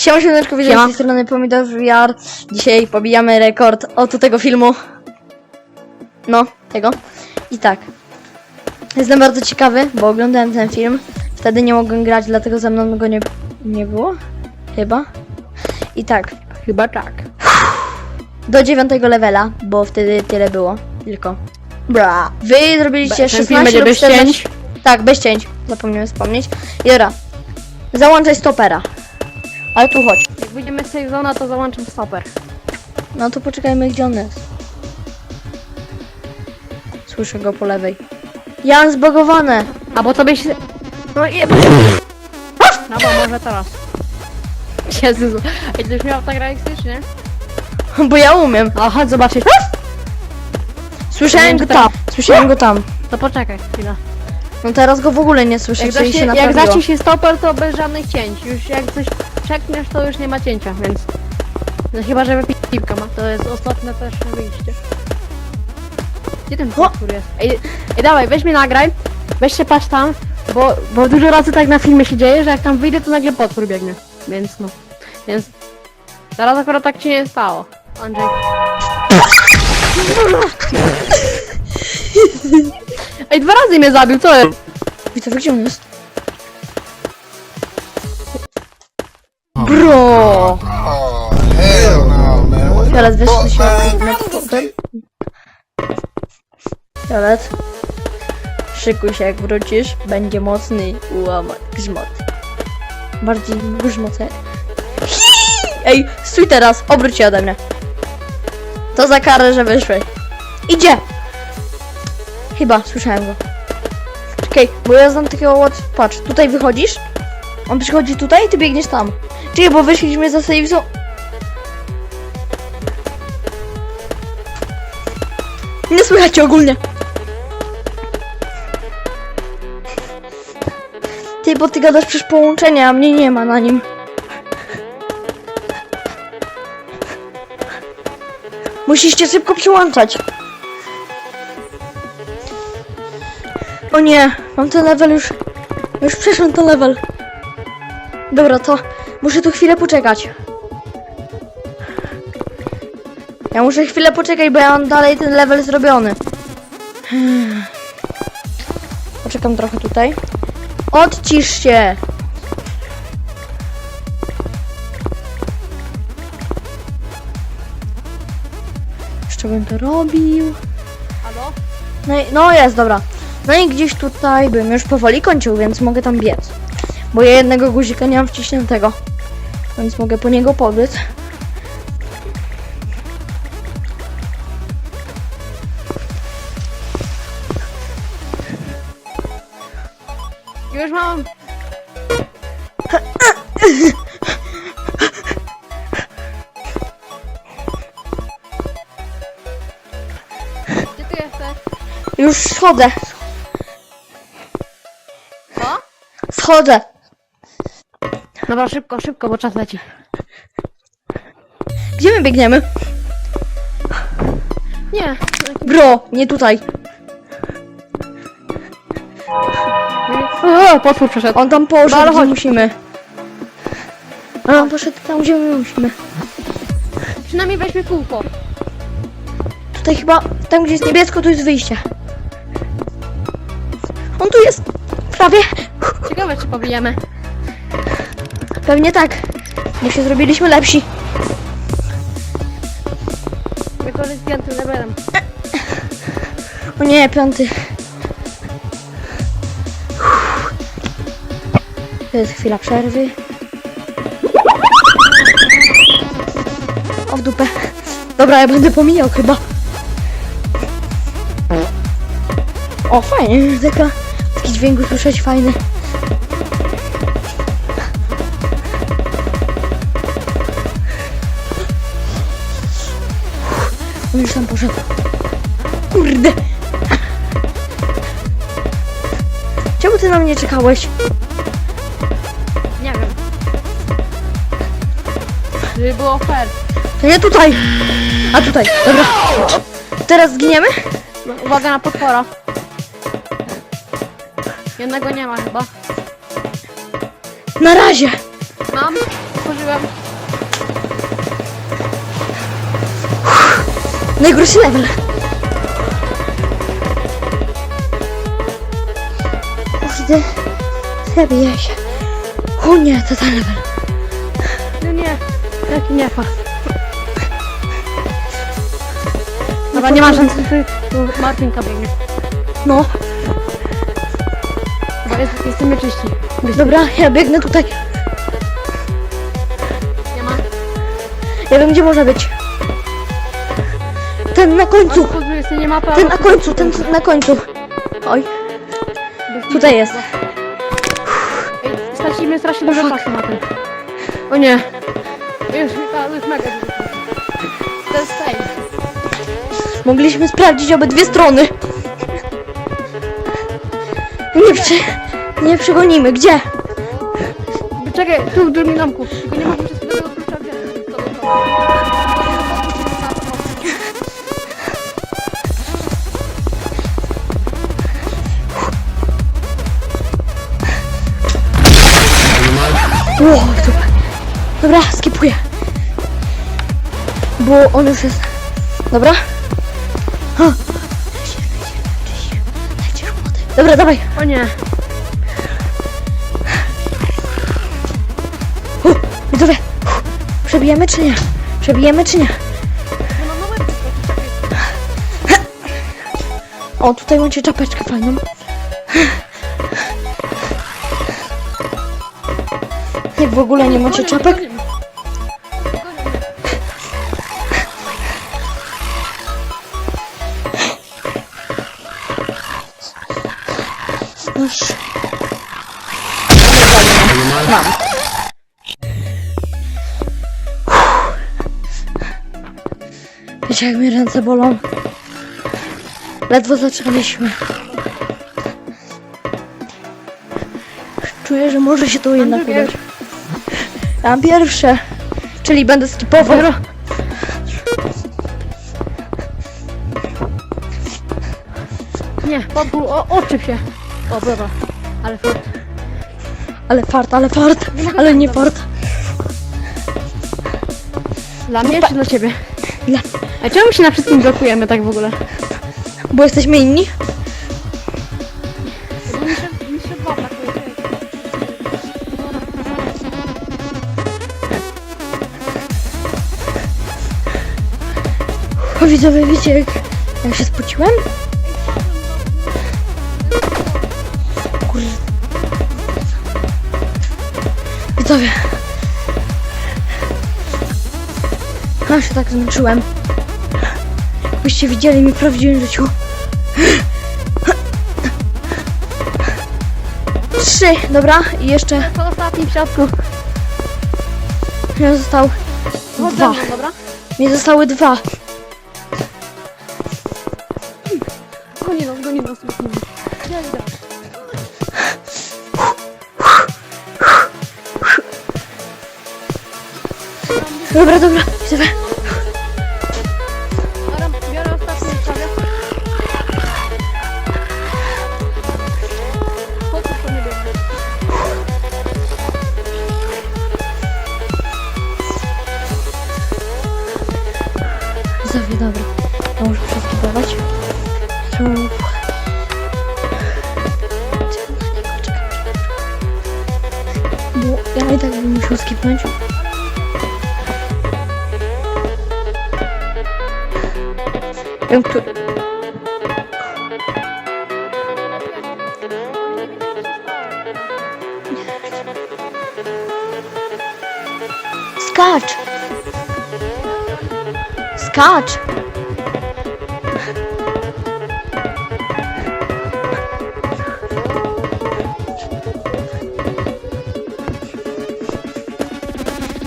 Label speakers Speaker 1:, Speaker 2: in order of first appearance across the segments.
Speaker 1: Siema, siemeczko, widzę z tej strony Pomidor VR. Dzisiaj pobijamy rekord oto tego filmu. No, tego. I tak. Jestem bardzo ciekawy, bo oglądałem ten film. Wtedy nie mogłem grać, dlatego ze mną go nie, nie było. Chyba. I tak.
Speaker 2: Chyba tak.
Speaker 1: Do dziewiątego levela, bo wtedy tyle było. Tylko. Bra. Wy zrobiliście
Speaker 2: Ten
Speaker 1: 16
Speaker 2: film będzie
Speaker 1: lub
Speaker 2: bez
Speaker 1: 14.
Speaker 2: cięć.
Speaker 1: Tak, bez cięć. Zapomniałem wspomnieć. I dobra. Załączaj stopera. Ale tu chodź.
Speaker 2: Jak z tej zona, to załączam stoper.
Speaker 1: No to poczekajmy, gdzie on jest. Słyszę go po lewej. Ja mam zbagowane.
Speaker 2: A bo tobie się... No i... No bo może teraz. Jezus. Ej, ty już miał tak realistycznie?
Speaker 1: Bo ja umiem.
Speaker 2: No chodź zobaczyć.
Speaker 1: Słyszałem go tam. Słyszałem go tam.
Speaker 2: To poczekaj chwilę.
Speaker 1: No teraz go w ogóle nie słyszę,
Speaker 2: Jak, zacznie,
Speaker 1: się
Speaker 2: jak zacznie się stoper, to bez żadnych cięć. Już jak coś czekniesz, to już nie ma cięcia, więc... No chyba, że piłka ma. To jest ostatnie też wyjście. Gdzie ten potwór jest? Ej, ej, dawaj, weź mnie nagraj. Weź się patrz tam, bo, bo dużo razy tak na filmie się dzieje, że jak tam wyjdę, to nagle potwór biegnie. Więc no. Więc... Teraz akurat tak ci nie stało. Andrzej. Ej, dwa razy mnie zabił, co jest?
Speaker 1: Widzę, gdzie on jest? Co się
Speaker 3: man?
Speaker 1: na stoper? Fiolet. Szykuj się, jak wrócisz. Będzie mocny ułamek grzmot. Bardziej grzmocę. Ej, stój teraz, obróć się ode mnie. To za karę, że wyszłeś. Idzie! Chyba, słyszałem go. Czekaj, bo ja znam takiego ład... Patrz, tutaj wychodzisz. On przychodzi tutaj i ty biegniesz tam. Czekaj, bo wyszliśmy za safe zone. Nie słychać cię ogólnie. Ty, bo ty gadasz przez połączenie, a mnie nie ma na nim. Musisz się szybko przyłączać. O nie, mam ten level już. Już przeszłem ten level. Dobra, to muszę tu chwilę poczekać. Ja muszę chwilę poczekać, bo ja mam dalej ten level zrobiony. Poczekam trochę tutaj. Odcisz się! Jeszcze bym to robił.
Speaker 2: Halo?
Speaker 1: No, i, no jest, dobra. No i gdzieś tutaj bym już powoli kończył, więc mogę tam biec. Bo ja jednego guzika nie mam wciśniętego. Więc mogę po niego pobiec. Schodzę,
Speaker 2: Co?
Speaker 1: schodzę.
Speaker 2: Dobra, szybko, szybko, bo czas leci.
Speaker 1: Gdzie my biegniemy?
Speaker 2: Nie.
Speaker 1: Bro, nie tutaj.
Speaker 2: O, potwór przeszedł.
Speaker 1: On tam poszedł,
Speaker 2: ale
Speaker 1: gdzie
Speaker 2: chodź.
Speaker 1: musimy. A on poszedł tam, gdzie my musimy.
Speaker 2: Przynajmniej weźmy kółko.
Speaker 1: Tutaj chyba, tam gdzie jest niebiesko, to jest wyjście. Tu jest. Prawie.
Speaker 2: Ciekawe, czy pobijemy.
Speaker 1: Pewnie tak. Bo się zrobiliśmy lepsi.
Speaker 2: Tylko z piątym levelem.
Speaker 1: O nie, piąty. To jest chwila przerwy. O w dupę. Dobra, ja będę pomijał chyba. O, fajnie, taka, taki dźwięk usłyszeć fajny. On już tam poszedł. Kurde. Czemu ty na mnie czekałeś?
Speaker 2: Nie wiem. Żeby było fair.
Speaker 1: To nie tutaj. A tutaj, dobra. Teraz zginiemy?
Speaker 2: Uwaga na potwora. Jednego nie ma chyba.
Speaker 1: Na razie.
Speaker 2: Mam. otworzyłem.
Speaker 1: Najgorszy level. Kurde. Zabiję się. O nie, to ten level.
Speaker 2: No nie, taki nie fa. Dobra, nie ma ty, tu Martinka biegnie.
Speaker 1: No,
Speaker 2: jest, jesteśmy czyści.
Speaker 1: dobra, ja biegnę tutaj.
Speaker 2: Nie ma.
Speaker 1: Ja wiem, gdzie może być. Ten na końcu.
Speaker 2: Jest nie.
Speaker 1: Ten na końcu, ten na końcu. Oj, tutaj jest.
Speaker 2: Stracimy strasznie dużo czasu na tym. O nie. Już, to jest mega dużo. To jest safe.
Speaker 1: Mogliśmy sprawdzić obydwie strony. Nie, przy, nie przegonimy. Gdzie?
Speaker 2: Czekaj, tu w drugim domku. Tylko nie wziąć. To był to.
Speaker 1: Ło, dobra. Skipuję. Bo on już jest. Dobra? Ha. Dobra, dawaj.
Speaker 2: O nie.
Speaker 1: Przebijemy czy nie? Przebijemy czy nie? O, tutaj macie czapeczkę fajną. Jak w ogóle nie macie czapek? Wiecie jak mi ręce bolą? Ledwo zaczęliśmy. Czuję, że może się to jednak udać. Ja mam pierwsze. Czyli będę skipował.
Speaker 2: Nie, podpół, o, oczy się. O, dobra. Ale fakt.
Speaker 1: Ale fart, ale fart. Ale nie fart.
Speaker 2: Dla mnie czy dla ciebie?
Speaker 1: Dla...
Speaker 2: A czemu się na wszystkim blokujemy tak w ogóle?
Speaker 1: Bo jesteśmy inni? O widzowie, wiecie jak, jak się spociłem? Kurde. Widzowie. Ja się tak zmęczyłem. Byście widzieli mi w prawdziwym życiu. Trzy, dobra, i jeszcze
Speaker 2: To ostatni w środku.
Speaker 1: mi został
Speaker 2: Chodź
Speaker 1: dwa.
Speaker 2: mną, dobra?
Speaker 1: Mi zostały dwa.
Speaker 2: Goni nas, goni nas. nas. Nie, idę.
Speaker 1: Dobra, dobra, widzowie.
Speaker 2: Dobra,
Speaker 1: Widzowie, dobra. Ja muszę przeskipować. Czekam. Bo ja i tak bym musiał skipnąć. Skacz! Skacz!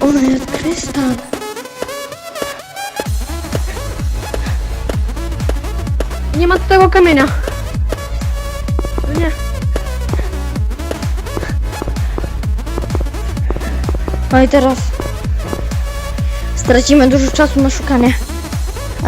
Speaker 1: Ona jest krystal.
Speaker 2: Nie ma tego kamienia. No nie.
Speaker 1: No i teraz stracimy dużo czasu na szukanie.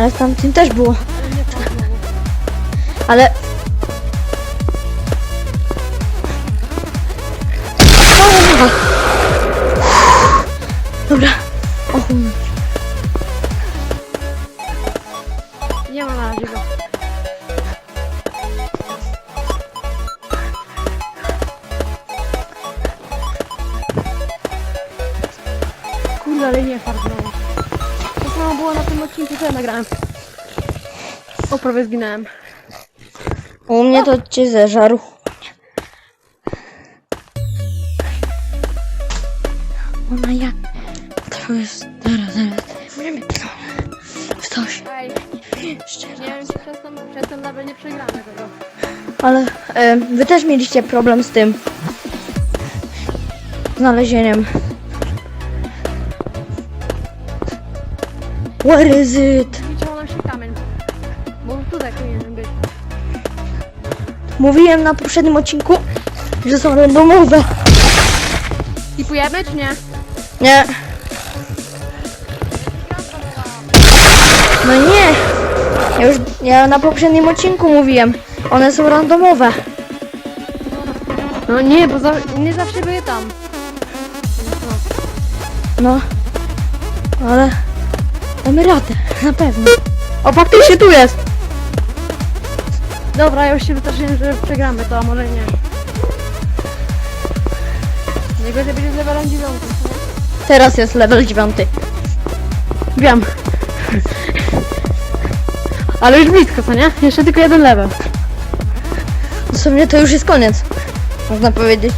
Speaker 1: Ale w tamtym też było. Ale...
Speaker 2: prawie zginąłem.
Speaker 1: U mnie to cię zeżarł. Ona jak? To jest... Zaraz, zaraz. Możemy... W coś.
Speaker 2: Ej, nie wiem, czy przez ten, przez ten level nie przegramy tego.
Speaker 1: Ale e, wy też mieliście problem z tym. Znalezieniem. Where is it?
Speaker 2: Widział tutaj powinien być.
Speaker 1: Mówiłem na poprzednim odcinku, że są randomowe.
Speaker 2: Tipujemy, czy nie?
Speaker 1: Nie. No nie. Ja już ja na poprzednim odcinku mówiłem. One są randomowe.
Speaker 2: No nie, bo za, nie zawsze były tam.
Speaker 1: No. Ale damy radę, na pewno. O, faktycznie tu jest.
Speaker 2: Dobra, ja już się wystraszyłem, że przegramy to, a może nie. Najgorzej będzie z levelem 9.
Speaker 1: Teraz jest level 9.
Speaker 2: Wiem. Ale już blisko, co nie? Jeszcze tylko jeden level.
Speaker 1: W sumie to już jest koniec. Można powiedzieć.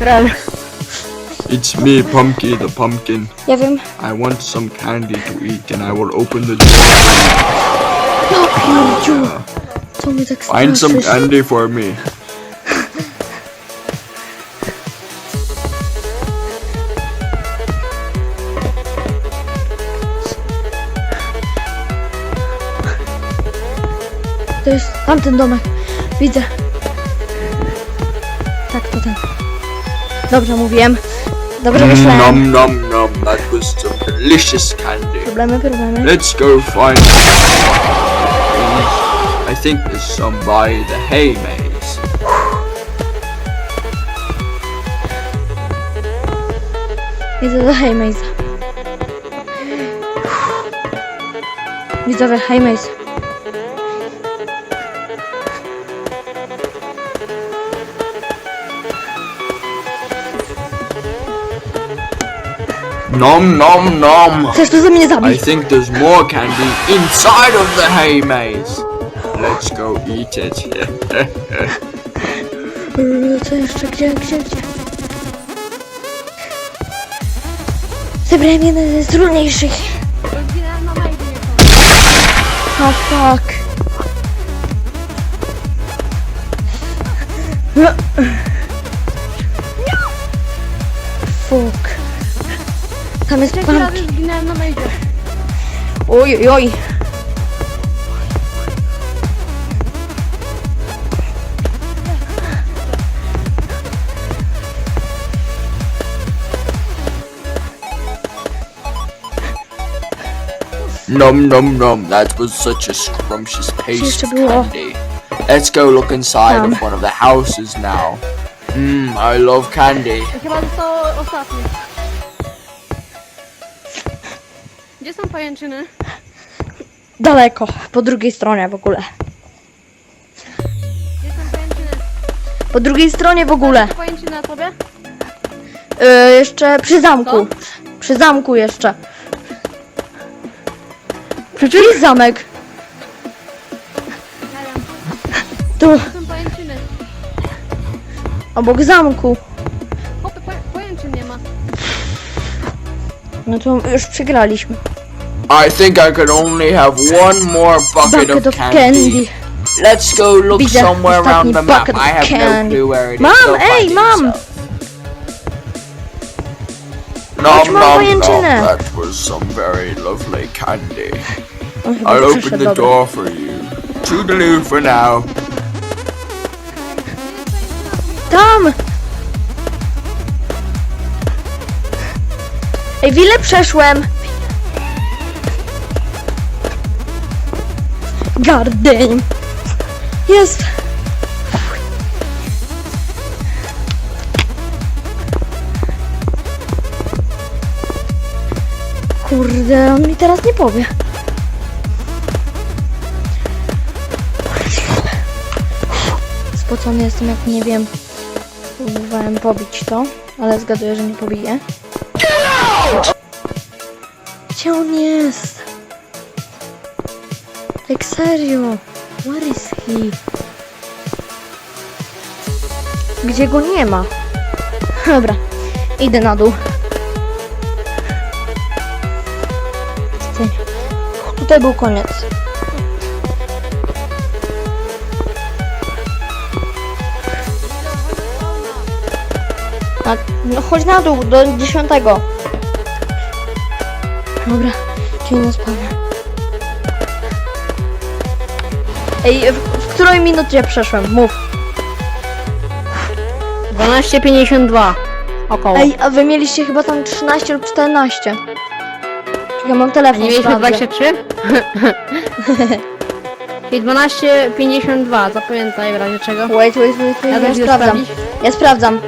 Speaker 2: Real.
Speaker 4: It's me, Pumpkin the Pumpkin.
Speaker 1: Ja wiem.
Speaker 4: I want some candy to eat and I will open the door.
Speaker 1: No pierdziu. Co mnie tak
Speaker 4: Find some candy for me.
Speaker 1: To jest tamten domek. Widzę. Tak, to ten. Dobrze mówiłem. Dobrze
Speaker 4: Mm,
Speaker 1: myślałem.
Speaker 4: nom nom nom, that was some delicious candy.
Speaker 1: Problemy, problemy.
Speaker 4: Let's go find I think there's some by the hay maze.
Speaker 1: Widzę do Haymaze. Widzowie, Haymaze.
Speaker 4: Nom nom nom.
Speaker 1: Chcesz tu ze mnie
Speaker 4: I think there's more candy inside of the hay maze. Let's go eat it.
Speaker 1: Yy, Co jeszcze? Gdzie, gdzie, gdzie? Zebrałem jeden z trudniejszych.
Speaker 2: Zginąłem na majdzie nie
Speaker 1: Oh fuck. Fuck. Tam jest pan. Oj, oj, oj.
Speaker 4: Nom nom nom, that was such a scrumptious taste
Speaker 1: Jeszcze
Speaker 4: of
Speaker 1: było.
Speaker 4: candy. Let's go look inside of one of the houses now. Mmm, I love candy.
Speaker 2: Chyba zostało ostatnie. Gdzie są pajęczyny?
Speaker 1: Daleko, po drugiej stronie w ogóle.
Speaker 2: Gdzie są pajęczyny?
Speaker 1: Po drugiej stronie w ogóle.
Speaker 2: Są pajęczyny na tobie?
Speaker 1: Yy, jeszcze przy zamku. Przy zamku jeszcze. Przecież jest zamek. Tu,
Speaker 2: Gdzie są pajęczyny?
Speaker 1: obok zamku.
Speaker 2: Hopy, pa pajęczyn nie ma.
Speaker 1: No to już przegraliśmy.
Speaker 4: I think I could only have one more bucket,
Speaker 1: Bucket
Speaker 4: of candy. Let's go look
Speaker 1: Widzę
Speaker 4: somewhere
Speaker 1: ostatni
Speaker 4: around the map.
Speaker 1: bucket
Speaker 4: I have
Speaker 1: candy.
Speaker 4: no clue where it is.
Speaker 1: Mam,
Speaker 4: Go
Speaker 1: ej,
Speaker 4: find it
Speaker 1: mam!
Speaker 4: yourself.
Speaker 1: Chodź,
Speaker 4: Nom
Speaker 1: mam
Speaker 4: nom nom,
Speaker 1: pajęczynę.
Speaker 4: that was some very lovely candy.
Speaker 1: On chyba
Speaker 4: I'll open
Speaker 1: przyszedł,
Speaker 4: the
Speaker 1: dobra.
Speaker 4: door for you. Toodaloo for now.
Speaker 1: Tam! Ej, w ile przeszłem? Garden. Jest. Kurde, on mi teraz nie powie. Spocony jestem, jak nie wiem. Próbowałem pobić to, ale zgaduję, że nie pobiję. Gdzie on jest? Tak serio. Where is he? Gdzie go nie ma? Dobra, idę na dół. Tutaj był koniec. A, no chodź na dół, do dziesiątego. Dobra, czyli nie spadnę. Ej, w, w której minucie przeszłem? Mów.
Speaker 2: 12.52. Około.
Speaker 1: Ej, a wy mieliście chyba tam 13 lub 14. Ja mam
Speaker 2: A
Speaker 1: telefon,
Speaker 2: nie mieliśmy
Speaker 1: sprawdzę.
Speaker 2: 23? Czyli 12.52, zapamiętaj w razie czego.
Speaker 1: Wait, wait, wait, wait,
Speaker 2: Ja
Speaker 1: ja,
Speaker 2: też idę
Speaker 1: sprawdzam.
Speaker 2: sprawdzić.
Speaker 1: Ja sprawdzam.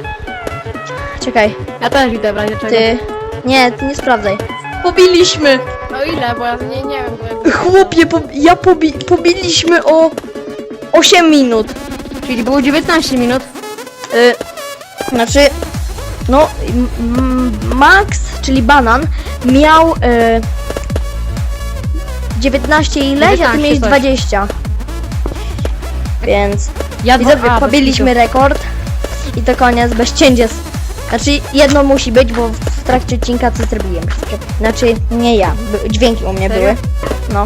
Speaker 1: Czekaj,
Speaker 2: Ja też idę w razie czego.
Speaker 1: ty... Nie, ty nie sprawdzaj. Pobiliśmy!
Speaker 2: No ile, bo ja nie, nie wiem. Bo ja...
Speaker 1: Chłopie, po, ja pobi, pobiliśmy o 8 minut.
Speaker 2: Czyli było 19 minut.
Speaker 1: Y, znaczy, no, m- m- Max, czyli banan, miał y, 19 ileś, a ty
Speaker 2: 19
Speaker 1: miałeś
Speaker 2: coś.
Speaker 1: 20. Więc
Speaker 2: Ja
Speaker 1: widzowie,
Speaker 2: dwa- a, bez
Speaker 1: pobiliśmy rekord i to koniec, bez cięcia. Znaczy, jedno musi być, bo w trakcie odcinka coś zrobiłem. Znaczy, nie ja, dźwięki u mnie były. No.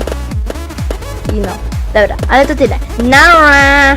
Speaker 1: I no. Dobra, ale to tyle. Nara!